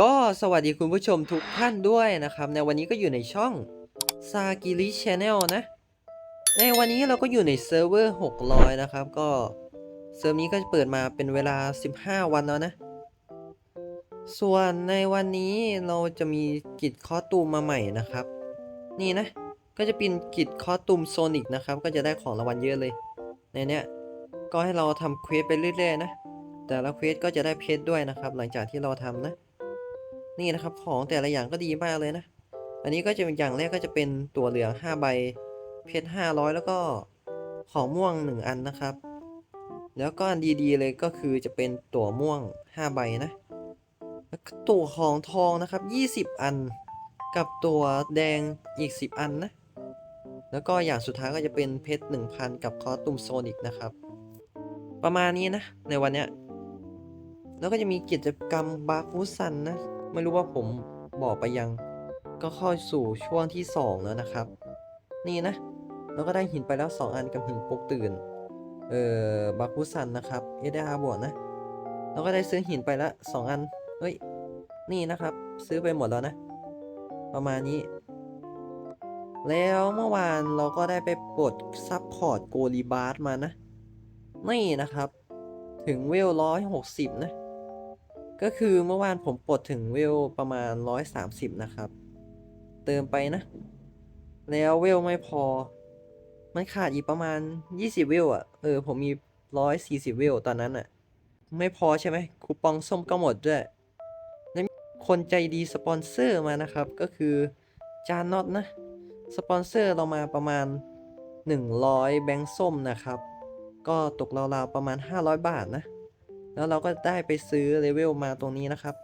ก็สวัสดีคุณผู้ชมทุกท่านด้วยนะครับ ในวันนี้ก็อยู่ในช่อง s a g i r i Channel นะ ในวันนี้เราก็อยู่ในเซิร์ฟเวอร์ 600 นะครับ ก็เซิร์ฟนี้ก็จะเปิดมาเป็นเวลา 15 วันแล้วนะ ส่วนในวันนี้เราจะมีกิจคอตูมมาใหม่นะครับ นี่นะ ก็จะเป็นกิจคอตูมโซนิกนะครับ ก็จะได้ของรางวัลเยอะเลย ในเนี้ยก็ให้เราทำเควสไปเรื่อยๆนะ แต่ละเควสก็จะได้เพชรด้วยนะครับ หลังจากที่เราทำนะ นี่นะครับของแต่ละอย่างก็ดีมากเลยนะ อันนี้ก็จะเป็นอย่างแรกก็จะเป็นตัวเหลือง5ใบ เพชร500 แล้วก็ของม่วง 1 อันนะครับ แล้วก็อันดีๆเลยก็คือจะเป็นตัวม่วง 5 ใบนะแล้วก็ตัวของทองนะครับ 20 อัน กับตัวแดงอีก 10 อันนะ แล้วก็อย่างสุดท้ายก็จะเป็นเพชร 1,000 กับคอสตุมโซนิกนะครับ ประมาณนี้นะในวันเนี้ยแล้วก็จะมีกิจกรรมบาฟูซันนะ ไม่รู้ว่าผมบอกไปยัง ก็เข้าสู่ช่วงที่ 2 แล้วนะครับ นี่นะ แล้วก็ได้หินไปแล้ว 2 อันกับหินปลุกตื่น เอ่อบาฟูซันนะครับ เอเดอาบวกนะ แล้วก็ได้ซื้อหินไปแล้ว2อัน เฮ้ย นี่นะครับ ซื้อไปหมดแล้วนะ ประมาณนี้ แล้วเมื่อวานเราก็ได้ไปปลดซับพอร์ตโกลีบาร์มานะ นี่นะครับ ถึงเวลร้อยหกสิบนะ ก็คือเมื่อวานผมปลดถึงเวลประมาณ 130 นะครับ เติมไปนะ แล้วเวลไม่พอ มันขาดอีกประมาณ 20 เวลอะเออ ผมมี 140 เวลตอนนั้นอะไม่พอใช่ไหมคูปองส้มก็หมดด้วยแล้วคนใจดีสปอนเซอร์มานะครับ ก็คือจานน็อตนะ สปอนเซอร์เรามาประมาณ 100 แบงค์ส้มนะครับ ก็ตกราวๆประมาณ 500 บาทนะ แล้วเราก็ได้ไปซื้อเลเวลมาตรงนี้นะครับ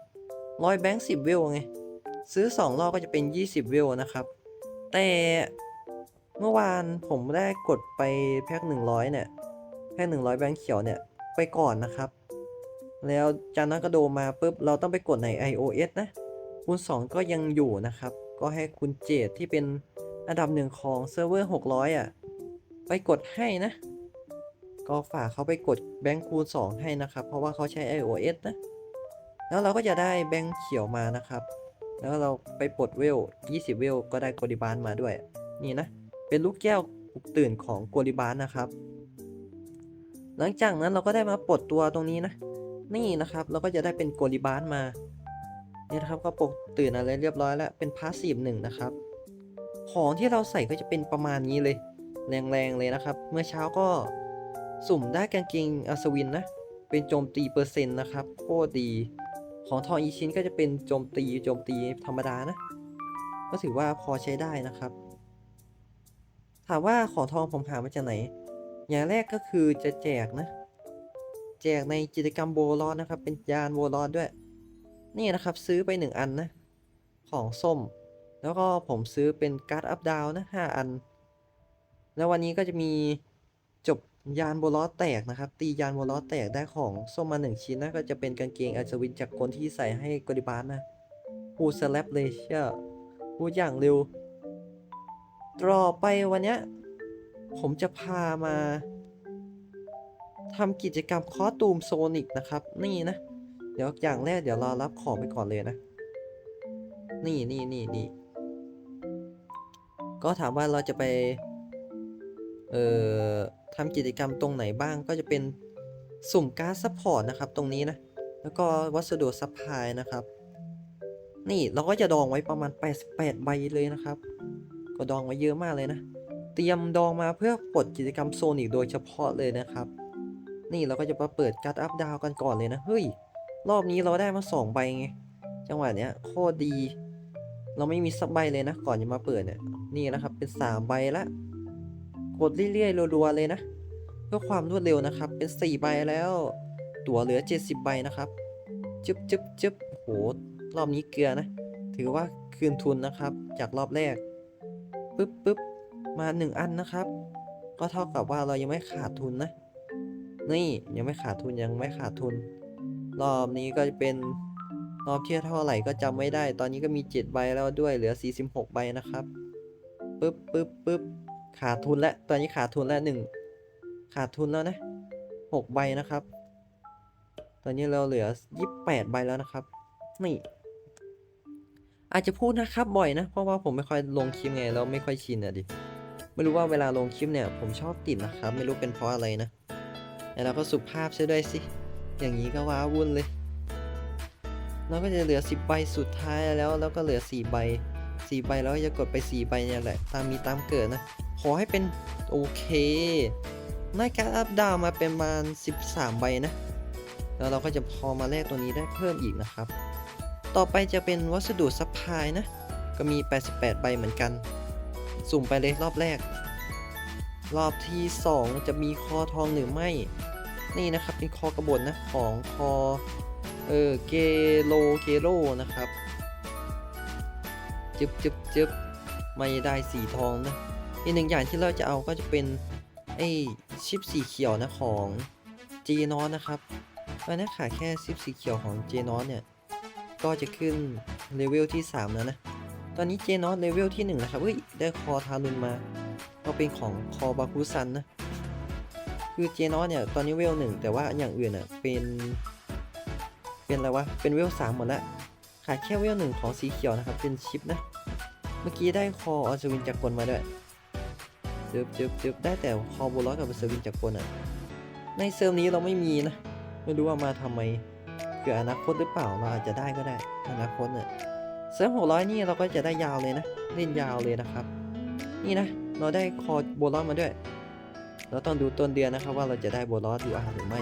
ร้อยแบงค์สิบเวลไง ซื้อ 2 รอบก็จะเป็น 20 เวลนะครับ แต่เมื่อวานผมได้กดไปแพ็ค100 เนี่ย แพ็ค100 แบงค์เขียวเนี่ย ไปก่อนนะครับ แล้วจากนั้นก็โดมาปุ๊บ เราต้องไปกดใน iOS นะ คูณ 2 ก็ยังอยู่นะครับ ก็ให้คุณเจดที่เป็นอันดับหนึ่งของเซิร์ฟเวอร์ 600 อะ ไปกดให้นะ ก็ฝากเขาไปกดแบงค์คูณ 2 ให้นะครับ เพราะว่าเขาใช้ iOS นะ แล้วเราก็จะได้แบงค์เขียวมานะครับ แล้วเราไปปลดเวล 20 เวล ก็ได้โกลิบานมาด้วย นี่นะ เป็นลูกแก้วปลุกตื่นของโกลิบานนะครับ หลังจากนั้นเราก็ได้มาปลดตัวตรงนี้นะ นี่นะครับ เราก็จะได้เป็นโกลิบานมา นี่นะครับก็ปลุกตื่นอะไรเรียบร้อยแล้ว เป็นพาสซีฟหนึ่งนะครับ ของที่เราใส่ก็จะเป็นประมาณนี้เลย แรงๆเลยนะครับ เมื่อเช้าก็ สุ่มได้กางเกงอัศวินนะ เป็นโจมตีเปอร์เซ็นต์นะครับโคตรดี ของทองอีชิ้นก็จะเป็นโจมตีโจมตีธรรมดานะ ก็ถือว่าพอใช้ได้นะครับ ถามว่าของทองผมหามาจากไหน อย่างแรกก็คือจะแจกนะ แจกในกิจกรรมโบลอนนะครับ เป็นยานโบลอนด้วย นี่นะครับซื้อไป 1 อันนะ ของส้ม แล้วก็ผมซื้อเป็นการ์ดอัพดาวนะ5อัน แล้ววันนี้ก็จะมี ยานโบลอสแตกนะครับ ตียานโบลอสแตกได้ของส้มมาหนึ่งชิ้นนะก็จะเป็นกางเกงอัศวินจากคนที่ใส่ให้กริบาสนะพูดสแลปเลยเชื่อพูดอย่างเร็วต่อไปวันเนี้ยผมจะพามาทำกิจกรรมคอสตูมโซนิกนะครับ นี่นะ เดี๋ยวอย่างแรกเดี๋ยวเรารับของไปก่อนเลยนะ นี่นี่นี่นี่ก็ถามว่าเราจะไป เอ่อทำกิจกรรมตรงไหนบ้างก็จะเป็นสุ่มการ์ดซัพพอร์ตนะครับตรงนี้นะ แล้วก็วัสดุซัพพลายนะครับ นี่เราก็จะดองไว้ประมาณ 88 ใบเลยนะครับ ก็ดองไว้เยอะมากเลยนะ เตรียมดองมาเพื่อปลดกิจกรรมโซนิกโดยเฉพาะเลยนะครับ นี่เราก็จะมาเปิดการ์ดอัพดาวกันก่อนเลยนะ เฮ้ย รอบนี้เราได้มา 2 ใบไง จังหวะเนี้ยโคตรดี เราไม่มีสักใบเลยนะ ก่อนจะมาเปิดเนี่ย นี่นะครับเป็น 3 ใบละ กดเรื่อยๆรัวๆเลยนะเพื่อความรวดเร็วนะครับ เป็น 4 ใบแล้ว ตั๋วเหลือ 70 ใบนะครับ จึ๊บจึ๊บจึ๊บโอ้โหรอบนี้เกลือนะ ถือว่าคืนทุนนะครับ จากรอบแรกปึ๊บปึ๊บมา 1 อันนะครับ ก็เท่ากับว่าเรายังไม่ขาดทุนนะ นี่ยังไม่ขาดทุนยังไม่ขาดทุน รอบนี้ก็จะเป็นรอบที่เท่าไหร่ก็จำไม่ได้ ตอนนี้ก็มี 7 ใบแล้วด้วยเหลือ 46 ใบนะครับปึ๊บปึ๊บปึ๊บ ขาดทุนแล้วตอนนี้ขาดทุนแล้วหนึ่งขาดทุนแล้วนะหกใบนะครับ ตอนนี้เราเหลือยี่สิบแปดใบแล้วนะครับ นี่ อาจจะพูดนะครับบ่อยนะ เพราะว่าผมไม่ค่อยลงคลิปไงแล้วไม่ค่อยชินอะดิไม่รู้ว่าเวลาลงคลิปเนี่ย ผมชอบติดนะครับ ไม่รู้เป็นเพราะอะไรนะแต่เราก็สุภาพใช่ด้วยสิ อย่างนี้ก็ว้าวุ่นเลยเราก็จะเหลือ 10 ใบสุดท้ายแล้ว แล้วก็เหลือ 4 ใบ 4ใบแล้วจะกดไป4ใบเนี่ยแหละ ตามมีตามเกิดนะ ขอให้เป็นโอเคได้การอัพดาวมาเป็นประมาณ 13 ใบนะ แล้วเราก็จะพอมาแลกตัวนี้ได้เพิ่มอีกนะครับ ต่อไปจะเป็นวัสดุซัพพลายนะ ก็มี 88 ใบเหมือนกัน สุ่มไปเลยรอบแรก รอบที่ 2 จะมีคอทองหรือไม่ นี่นะครับเป็นคอกระบฏนะของคอเออเกโลเกโลนะครับ จึบจึบจึบไม่ได้สีทองนะอีกหนึ่งอย่างที่เราจะเอาก็จะเป็นไอชิปสีเขียวนะของเจนอนนะครับตอนนี้ขาดแค่ชิปสีเขียวของเจนอนเนี่ยก็จะขึ้นเลเวลที่ 3 แล้วนะ ตอนนี้เจนอสเลเวลที่ 1 นะครับ เฮ้ย ได้คอทารุนมา ก็เป็นของคอบาคุซันนะ คือเจนอสเนี่ย ตอนนี้เวลหนึ่งแต่ว่าอย่างอื่นอะ เป็น เป็นอะไรวะ เป็นเวลสามหมดละ ขาดแค่เวลหนึ่งของสีเขียวนะครับ เป็นชิปนะ เมื่อกี้ได้คอออสวินจากกลมาด้วยจึบจึบจึบได้แต่คอโบลอสกับออสวินจากกลอะ ในเซิร์ฟนี้เราไม่มีนะ ไม่รู้ว่ามาทำไมเผื่ออนาคตหรือเปล่าเราอาจจะได้ก็ได้ อนาคตเนี่ยเซิร์ฟหกร้อยนี่เราก็จะได้ยาวเลยนะเล่นยาวเลยนะครับ นี่นะ เราได้คอโบลอสมาด้วย เราต้องดูต้นเดือนนะครับว่าเราจะได้โบลอสหรืออาหารหรือไม่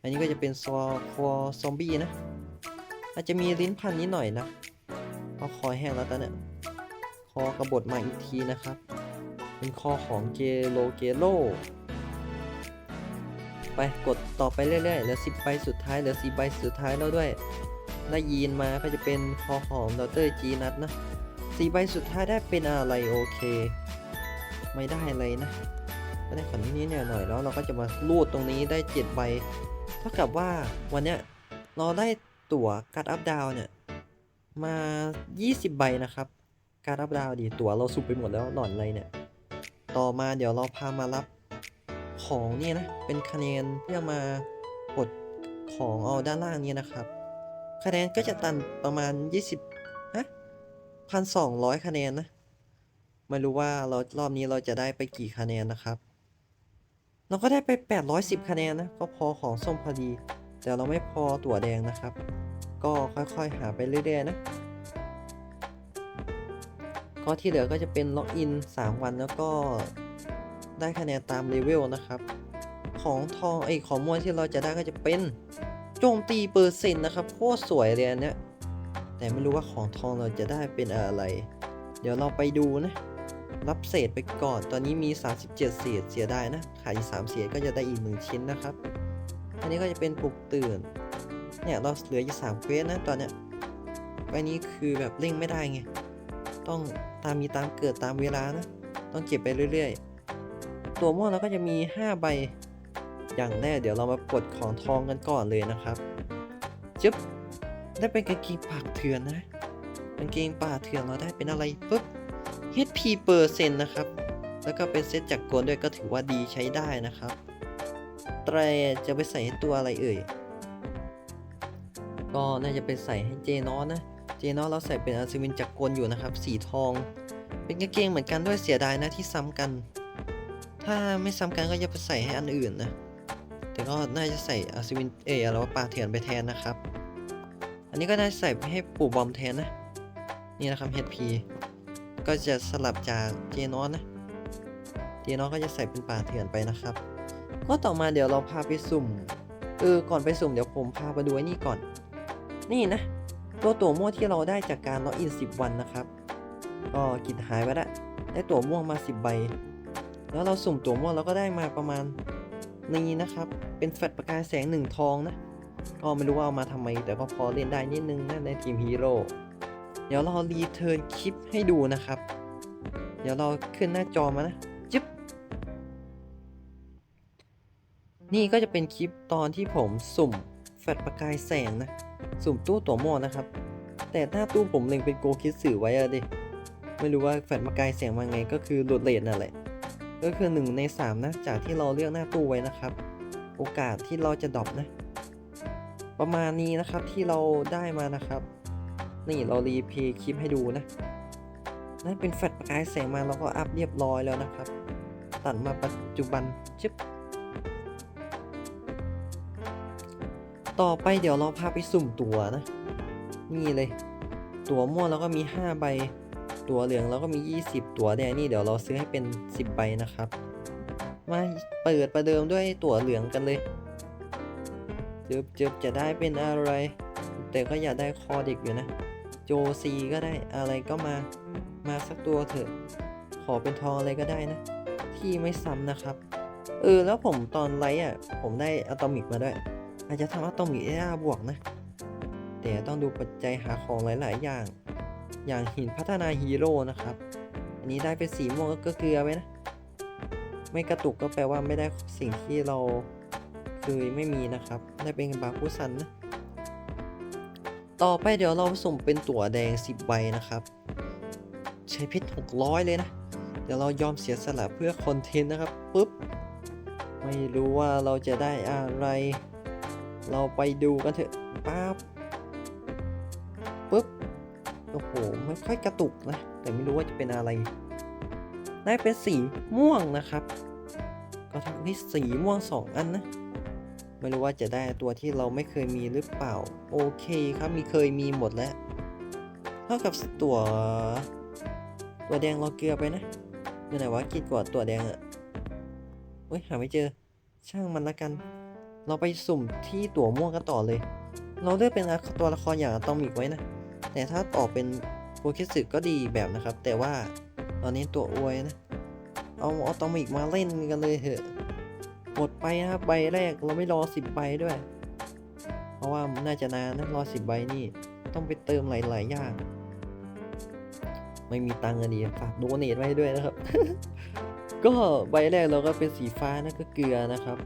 อันนี้ก็จะเป็นซอคอซอมบี้นะ อาจจะมีลิ้นพันนิดหน่อยนะเพราคอแห้งแล้วตอนเนี้ยคอกระบดมาอีกทีนะครับ เป็นคอของเกโลเกโล ไปกดต่อไปเรื่อยๆเหลือ10ใบสุดท้ายเหลือ4ใบสุดท้ายแล้วด้วยได้ยีนมาก็จะเป็นคอของดอเตอร์จีนัทนะ4ใบสุดท้ายได้เป็นอะไรโอเค ไม่ได้อะไรนะก็ได้ขอนี้เนี่ยหน่อยแล้วเราก็จะมาลูดตรงนี้ได้7ใบ เท่ากับว่าวันเนี้ยเราได้ ตั๋วการ์ดอัพดาวเนี่ย มา 20 ใบนะครับ การ์ดอัพดาวดีตั๋วเราสุบไปหมดแล้วหลอนอะไรเนี่ย ต่อมาเดี๋ยวเราพามารับของเนี่ยนะ เป็นคะแนนเพื่อมากดของเอาด้านล่างนี่นะครับ คะแนนก็จะตันประมาณ 20ฮะพันสองร้อยคะแนนนะไม่รู้ว่าเรารอบนี้เราจะได้ไปกี่คะแนนนะครับ เราก็ได้ไป 810 คะแนนนะ ก็พอของส้มพอดี แต่เราไม่พอตั๋วแดงนะครับ ก็ค่อยๆหาไปเรื่อยๆนะก็ที่เหลือก็จะเป็นล็อกอิน 3 วันแล้วก็ได้คะแนนตามเลเวลนะครับ ของทองไอของมวลที่เราจะได้ก็จะเป็นโจมตีเปอร์เซ็นต์นะครับโคตรสวยเลยอันเนี้ยแต่ไม่รู้ว่าของทองเราจะได้เป็นอะไร เดี๋ยวเราไปดูนะ รับเศษไปก่อน ตอนนี้มี 37 เศษเสียไดายนะ ขาดอีก3เศษก็จะได้อีก 1 ชิ้นนะครับ อันนี้ก็จะเป็นปลุกตื่น เนี่ยเราเหลืออยู่3เควสนะตอนเนี้ยอันนี้คือแบบเร่งไม่ได้ไง ต้องตามมีตามเกิดตามเวลานะ ต้องเก็บไปเรื่อยๆ ตัวม่วงเราก็จะมี 5 ใบ อย่างแรกเดี๋ยวเรามาปลดของทองกันก่อนเลยนะครับจึ๊บ ได้เป็นกางเกงปากเถื่อนนะกางเกงป่าเถื่อนเราได้เป็นอะไรปุ๊บ HP เปอร์เซ็นต์นะครับ แล้วก็เป็นเซตจากกลด้วยก็ถือว่าดีใช้ได้นะครับ แตรจะไปใส่ให้ตัวอะไรเอ่ย ก็น่าจะเป็นใส่ให้เจนอสนะ เจนอสเราใส่เป็นอาซวินจากกลอยู่นะครับ สีทอง เป็นกางเกงเหมือนกันด้วยเสียดายนะที่ซ้ำกัน ถ้าไม่ซ้ำกันก็จะไปใส่ให้อันอื่นนะ แต่ก็น่าจะใส่อาซวินเอออะไรว่าปลาเถื่อนไปแทนนะครับ อันนี้ก็น่าจะใส่ให้ปู่บอมแทนนะ นี่นะครับ HP ก็จะสลับจากเจนอสนะ เจนอสก็จะใส่เป็นปลาเถื่อนไปนะครับ ก็ต่อมาเดี๋ยวเราพาไปสุ่มเออก่อนไปสุ่มเดี๋ยวผมพาไปดูไอ้นี่ก่อน นี่นะ ตัวตั๋วม่วงที่เราได้จากการล็อกอิน 10 วันนะครับ ก็กินหายไปละได้ตั๋วม่วงมา 10 ใบ แล้วเราสุ่มตั๋วม่วงเราก็ได้มาประมาณนี้นะครับ เป็นแฟลชประกายแสงหนึ่งทองนะ ก็ไม่รู้ว่าเอามาทำไม แต่ก็พอเล่นได้นิดนึงนะในทีมฮีโร่ เดี๋ยวเรารีเทิร์นคลิปให้ดูนะครับ เดี๋ยวเราขึ้นหน้าจอมานะ นี่ก็จะเป็นคลิปตอนที่ผมสุ่มแฟลชประกายแสงนะ สุ่มตู้ตัวโมอนะครับ แต่หน้าตู้ผมเล็งเป็นโกคิดสื่อไว้อะดิ ไม่รู้ว่าแฟลชประกายแสงมาไงก็คือโหลดเลทนั่นแหละ ก็คือหนึ่งในสามนะจากที่เราเลือกหน้าตู้ไว้นะครับ โอกาสที่เราจะดรอปนะ ประมาณนี้นะครับที่เราได้มานะครับ นี่เรารีเพย์คลิปให้ดูนะ นั่นเป็นแฟลชประกายแสงมาเราก็อัพเรียบร้อยแล้วนะครับ ตัดมาปัจจุบันชึบ ต่อไปเดี๋ยวเราพาไปสุ่มตัวนะ นี่เลย ตัวม่วงเราก็มี 5 ใบ ตัวเหลืองเราก็มี 20 ตัวแดงนี่เดี๋ยวเราซื้อให้เป็น 10 ใบนะครับ มาเปิดประเดิมด้วยตัวเหลืองกันเลยเจิบเจิบจะได้เป็นอะไร แต่ก็อยากได้คอเด็กอยู่นะ โจซีก็ได้อะไรก็มา มาสักตัวเถอะ ขอเป็นทองอะไรก็ได้นะ ที่ไม่ซ้ำนะครับ เออแล้วผมตอนไลฟ์อะ ผมได้อะตอมิกมาด้วย อาจจะทำอะตอมิกเอบวกนะ แต่ต้องดูปัจจัยหาของหลาย ๆ อย่าง อย่างหินพัฒนาฮีโร่นะครับ อันนี้ได้เป็นสีม่วงก็เกลือไว้นะ ไม่กระตุกก็แปลว่าไม่ได้สิ่งที่เราเคยไม่มีนะครับ ได้เป็นบาคุซันนะ ต่อไปเดี๋ยวเราส่งเป็นตั๋วแดง 10 ใบนะครับ ใช้เพชร600 เลยนะ เดี๋ยวเรายอมเสียสละเพื่อคอนเทนต์นะครับ ปุ๊บ ไม่รู้ว่าเราจะได้อะไร เราไปดูกันเถอะปั๊บปุ๊บ โอ้โห ไม่ค่อยกระตุกนะ แต่ไม่รู้ว่าจะเป็นอะไร ได้เป็นสีม่วงนะครับ ก็ทำที่สีม่วง 2 อันนะ ไม่รู้ว่าจะได้ตัวที่เราไม่เคยมีหรือเปล่า โอเคครับ มีเคยมีหมดแล้ว เท่ากับตัวตัวแดงเราเกลือไปนะอยู่ไหนวะกิดกว่าตัวแดงอะเฮ้ย หาไม่เจอ ช่างมันละกัน เราไปสุ่มที่ตัวม่วงกันต่อเลย เราเลือกเป็นตัวละครอย่างอะตอมิกไว้นะ แต่ถ้าต่อเป็นโปรเคสึก็ดีแบบนะครับ แต่ว่าตอนนี้ตัวอวยนะ เอาอะตอมิกมาเล่นกันเลยเถอะหมดไปนะครับใบแรกเราไม่รอสิบใบด้วย เพราะว่าน่าจะนานนะรอสิบใบนี่ต้องไปเติมหลายๆอย่าง ไม่มีตังค์อะดีฝากโดเนทไว้ด้วยนะครับ ก็ใบแรกเราก็เป็นสีฟ้านะก็เกลือนะครับ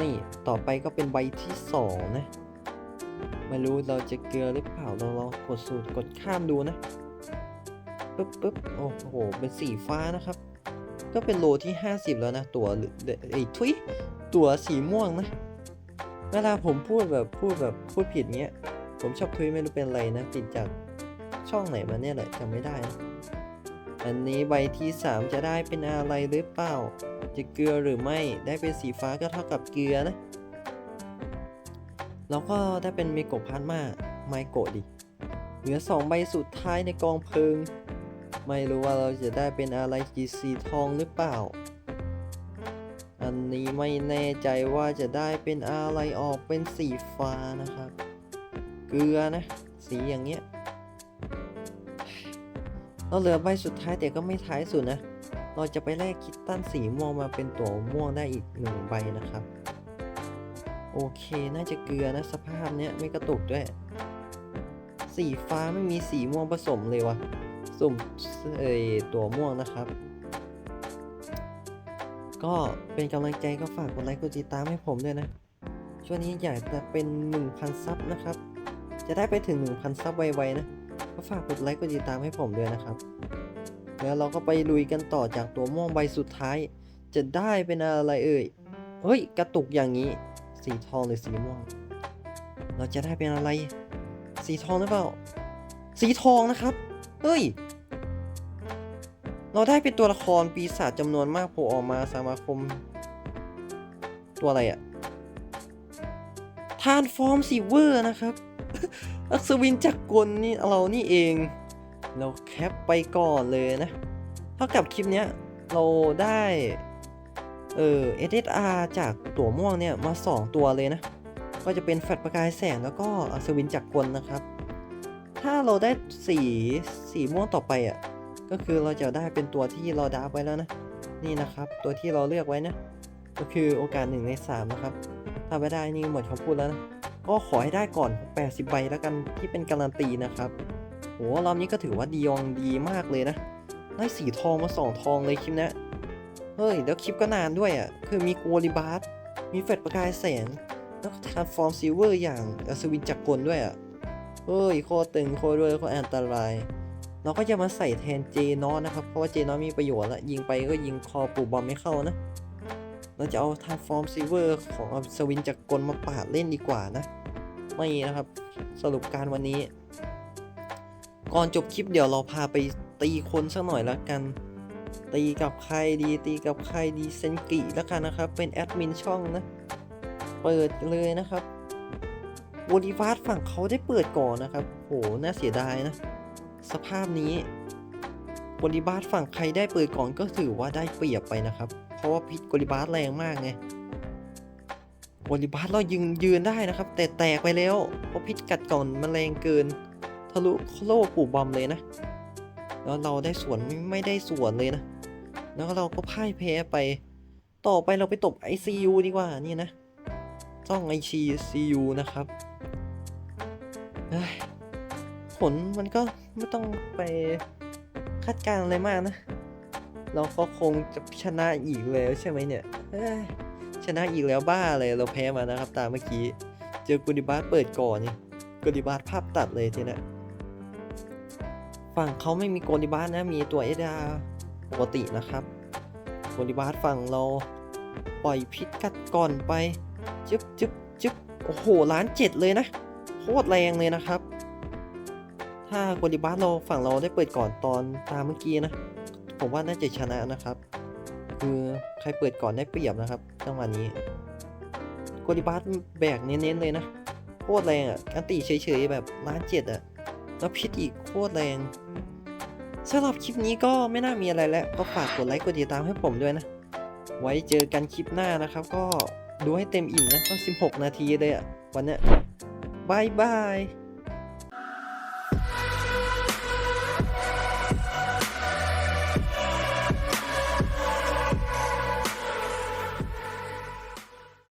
นี่ต่อไปก็เป็นใบที่สองนะไม่รู้เราจะเกลือหรือเปล่าเราลองกดสูตรกดข้ามดูนะปึ๊บปึ๊บโอ้โห เป็นสีฟ้านะครับ ก็เป็นโลที่ 50 แล้วนะ ตัวหรือไอ้ทุยตัวสีม่วงนะเวลาผมพูดแบบพูดแบบพูดผิดเงี้ย ผมชอบทุยไม่รู้เป็นอะไรนะ ติดจากช่องไหนมาเนี่ยแหละจำไม่ได้นะ อันนี้ใบที่ 3 จะได้เป็นอะไรหรือเปล่า จะเกลือหรือไม่ ได้เป็นสีฟ้าก็เท่ากับเกลือนะ แล้วก็ได้เป็นเมโกพาร์มาไมโกดิ เหลือ 2 ใบสุดท้ายในกองเพลิง ไม่รู้ว่าเราจะได้เป็นอะไรกีสีทองหรือเปล่า อันนี้ไม่แน่ใจว่าจะได้เป็นอะไรออกเป็นสีฟ้านะครับ เกลือนะ สีอย่างเงี้ย เราเหลือใบสุดท้ายแต่ก็ไม่ท้ายสุดนะ เราจะไปแลกคิตตันสีม่วงมาเป็นตัวม่วงได้อีกหนึ่งใบนะครับ โอเคน่าจะเกลือนะสภาพเนี้ยไม่กระตุกด้วย สีฟ้าไม่มีสีม่วงผสมเลยวะสุ่มเอยตัวม่วงนะครับ ก็เป็นกำลังใจก็ฝากกดไลค์กดติดตามให้ผมด้วยนะ ช่วงนี้อยากจะเป็น 1,000 ซับนะครับ จะได้ไปถึง 1,000 ซับไวๆนะ ก็ฝากกดไลค์กดติดตามให้ผมด้วยนะครับ แล้วเราก็ไปลุยกันต่อจากตัวม่วงใบสุดท้าย จะได้เป็นอะไรเอ่ย เฮ้ย กระตุกอย่างนี้ สีทองหรือสีม่วง เราจะได้เป็นอะไร สีทองหรือเปล่า สีทองนะครับ เฮ้ย เราได้เป็นตัวละครปีศาจจำนวนมากโผล่ออกมาสมาคม ตัวอะไรอะทานฟอร์มซีเวอร์นะครับ อัศวินจักรกลนี่เรานี่เอง เราแคปไปก่อนเลยนะ เท่ากับคลิปเนี้ยเราได้เออ SSR จากตัวม่วงเนี่ยมา 2 ตัวเลยนะ ก็จะเป็นแฟลชประกายแสงแล้วก็อัศวินจักรกลนะครับ ถ้าเราได้สีสีม่วงต่อไปอะก็คือเราจะได้เป็นตัวที่เราดับไว้แล้วนะ นี่นะครับตัวที่เราเลือกไว้นะ ก็คือโอกาส1ใน3นะครับ ถ้าไม่ได้นี่หมดคำพูดแล้วนะ ก็ขอให้ได้ก่อน 80 ใบแล้วกันที่เป็นการันตีนะครับโหรอบนี้ก็ถือว่าดีองดีมากเลยนะ ได้สีทองมาสองทองเลยคลิปนี้เฮ้ย แล้วคลิปก็นานด้วยอะ คือมีกัวริบาร์มีเฟดประกายแสง แล้วก็ทานส์ฟอร์มซิลเวอร์อย่างอัศวินจักรกลด้วยอะ เฮ้ย โคตรตึงโคตรด้วยโคตรอันตราย เราก็จะมาใส่แทนเจนอสนะครับ เพราะว่าเจนอสมีประโยชน์ละยิงไปก็ยิงคอปูบอมไม่เข้านะ เราจะเอาทาร์ฟอร์มซิเวอร์ของอัศวินจักรกลมาปาดเล่นดีกว่านะ ไม่นะครับสรุปการวันนี้ ก่อนจบคลิปเดี๋ยวเราพาไปตีคนสักหน่อยละกัน ตีกับใครดี ตีกับใครดีเซนกิแล้วกันนะครับ เป็นแอดมินช่องนะ เปิดเลยนะครับวอลิฟาสฝั่งเขาได้เปิดก่อนนะครับ โห น่าเสียดายนะ สภาพนี้ วอลิบาสฝั่งใครได้เปิดก่อนก็ถือว่าได้เปรียบไปนะครับ เพราะว่าพิษวอลิบาสแรงมากไงวอลิบาสเรายืนยืนได้นะครับ แต่แตกไปแล้ว เพราะพิษกัดก่อนมันแรงเกิน ทะลุโลปู่บอมเลยนะ แล้วเราได้สวนไม่ได้สวนเลยนะ แล้วเราก็พ่ายแพ้ไป ต่อไปเราไปตบ ICU ดีกว่านี่นะต้อง ICU นะครับเอ้ยผลมันก็ไม่ต้องไป คาดการณ์อะไรมากนะ เราก็คงจะชนะอีกแล้วใช่ไหมเนี่ยเอ้ยชนะอีกแล้วบ้าเลยเราแพ้มานะครับ ตามเมื่อกี้ เจอกูดิบาสเปิดก่อนนี่กูดิบาสภาพตัดเลยทีนี้ยฝั่งเขาไม่มีโกดิบาสนะ มีตัวเอดาปกตินะครับโกดิบาสฝั่งเราปล่อยพิษกัดก่อนไป จึ๊บจึ๊บจึ๊บโอ้โหล้านเจ็ดเลยนะ โคตรแรงเลยนะครับ ถ้าโกดิบาสเราฝั่งเราได้เปิดก่อนตอนตามเมื่อกี้นะ ผมว่าน่าจะชนะนะครับ คือใครเปิดก่อนได้เปรียบนะครับจังหวะนี้โกดิบาสแบกเน้นๆเลยนะโคตรแรงอะอันติเฉยๆแบบล้านเจ็ดอะแล้วพิษอีกโคตรแรงสำหรับคลิปนี้ก็ไม่น่ามีอะไรแล้ว ก็ฝากกดไลค์กดติดตามให้ผมด้วยนะ ไว้เจอกันคลิปหน้านะครับ ก็ดูให้เต็มอิ่มนะก็16 นาทีเลยอะวันเนี้ยบายบาย